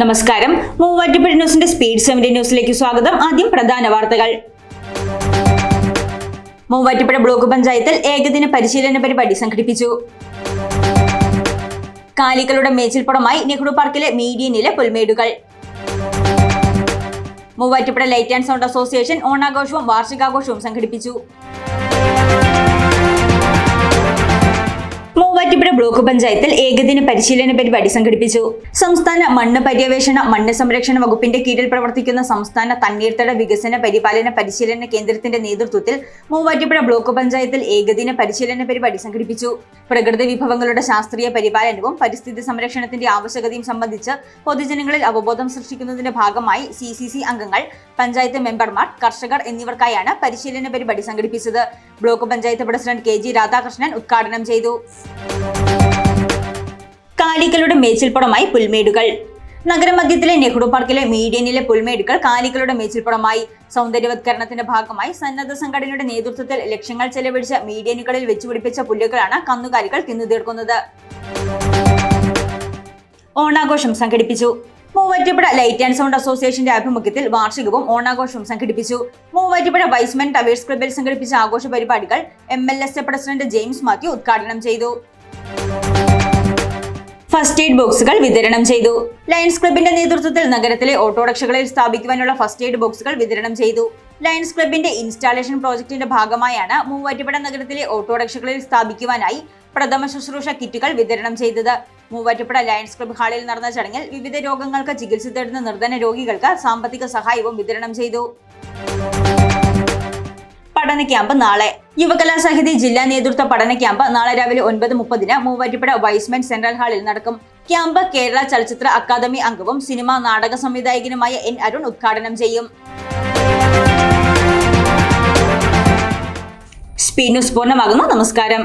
നമസ്കാരം. മൂവാറ്റുപുഴ ന്യൂസിന്റെ സ്പീഡ് സെമിന്റെ ന്യൂസിലേക്ക് സ്വാഗതം. ആദ്യം പ്രധാന വാർത്തകൾ. മൂവാറ്റുപുഴ ബ്ലോക്ക് പഞ്ചായത്തിൽ ഏകദിന പരിശീലന പരിപാടി സംഘടിപ്പിച്ചു. കാലികളുടെ മേച്ചിൽപ്പുറമായി നെഹ്റു പാർക്കിലെ മീഡിയനിലെ പുൽമേടുകൾ. Muvattupuzha light and sound association ഓണാഘോഷവും വാർഷികാഘോഷവും സംഘടിപ്പിച്ചു. ബ്ലോക്ക് പഞ്ചായത്തിൽ ഏകദിന പരിശീലന പരിപാടി സംഘടിപ്പിച്ചു. സംസ്ഥാന മണ്ണ് പര്യവേഷണ മണ്ണ് സംരക്ഷണ വകുപ്പിന്റെ കീഴിൽ പ്രവർത്തിക്കുന്ന സംസ്ഥാന തണ്ണീർത്തട വികസന പരിപാലന പരിശീലന കേന്ദ്രത്തിന്റെ നേതൃത്വത്തിൽ മൂവാറ്റുപുഴ ബ്ലോക്ക് പഞ്ചായത്തിൽ ഏകദിന പരിശീലന പരിപാടി സംഘടിപ്പിച്ചു. പ്രകൃതി വിഭവങ്ങളുടെ ശാസ്ത്രീയ പരിപാലനവും പരിസ്ഥിതി സംരക്ഷണത്തിന്റെ ആവശ്യകതയും സംബന്ധിച്ച് പൊതുജനങ്ങളിൽ അവബോധം സൃഷ്ടിക്കുന്നതിന്റെ ഭാഗമായി സി അംഗങ്ങൾ പഞ്ചായത്ത് മെമ്പർമാർ കർഷകർ എന്നിവർക്കായാണ് പരിശീലന പരിപാടി സംഘടിപ്പിച്ചത്. Block panchayat president K G Radhakrishnan ഉദ്ഘാടനം ചെയ്തു. കാലികളുടെ മേച്ചിൽപ്പുറമായി പുൽമേടുകൾ. നഗരമധ്യത്തിലെ നെഹ്റു പാർക്കിലെ മീഡിയനിലെ പുൽമേടുകൾ കാലികളുടെ മേച്ചിൽപ്പുറമായി. സൗന്ദര്യവത്കരണത്തിന്റെ ഭാഗമായി സന്നദ്ധ സംഘടനയുടെ നേതൃത്വത്തിൽ ലക്ഷ്യങ്ങൾ ചെലവഴിച്ച മീഡിയനുകളിൽ വെച്ചുപിടിപ്പിച്ച പുല്ലുകളാണ് കന്നുകാലികൾ തിന്നു തീർക്കുന്നത്. ഓണാഘോഷം സംഘടിപ്പിച്ചു. മൂവാറ്റുപുഴ ലൈറ്റ് ആൻഡ് സൗണ്ട് അസോസിയേഷന്റെ ആഭിമുഖ്യത്തിൽ വാർഷികവും ഓണാഘോഷവും സംഘടിപ്പിച്ചു. മൂവാറ്റുപുഴ വൈസ്മെൻ ടവേഴ്സ് ക്ലബിൽ സംഘടിപ്പിച്ച ആഘോഷ പരിപാടികൾ M L S A president James Mathew ഉദ്ഘാടനം ചെയ്തു. ഫസ്റ്റ് എയ്ഡ് ബോക്സുകൾ വിതരണം ചെയ്തു. ലയൺസ് ക്ലബിന്റെ നേതൃത്വത്തിൽ നഗരത്തിലെ ഓട്ടോറിക്ഷകളിൽ സ്ഥാപിക്കുവാനുള്ള ഫസ്റ്റ് എയ്ഡ് ബോക്സുകൾ വിതരണം ചെയ്തു. ലയൺസ് ക്ലബിന്റെ ഇൻസ്റ്റാളേഷൻ പ്രോജക്ടിന്റെ ഭാഗമായാണ് മൂവാറ്റുപുഴ നഗരത്തിലെ ഓട്ടോറിക്ഷകളിൽ സ്ഥാപിക്കുവാനായി പ്രഥമ ശുശ്രൂഷ കിറ്റുകൾ വിതരണം ചെയ്തത്. മൂവാറ്റുപുഴ ലയൺസ് ക്ലബ് ഹാളിൽ നടന്ന ചടങ്ങിൽ വിവിധ രോഗങ്ങൾക്ക് ചികിത്സ തേടുന്ന നിർധന രോഗികൾക്ക് സാമ്പത്തിക സഹായവും വിതരണം ചെയ്തു. പഠന ക്യാമ്പ് നാളെ. യുവകലാസാഹിതി ജില്ലാ നേതൃത്വ പഠന ക്യാമ്പ് നാളെ രാവിലെ ഒൻപത് മുപ്പതിന് മൂവാറ്റുപുഴ വൈസ്മെൻ സെൻട്രൽ ഹാളിൽ നടക്കും. ക്യാമ്പ് കേരള ചലച്ചിത്ര അക്കാദമി അംഗവും സിനിമാ നാടക സംവിധായകനുമായ എൻ അരുൺ ഉദ്ഘാടനം ചെയ്യും. സ്പീഡ് ന്യൂസ് പൂർണമാകുന്നു. നമസ്കാരം.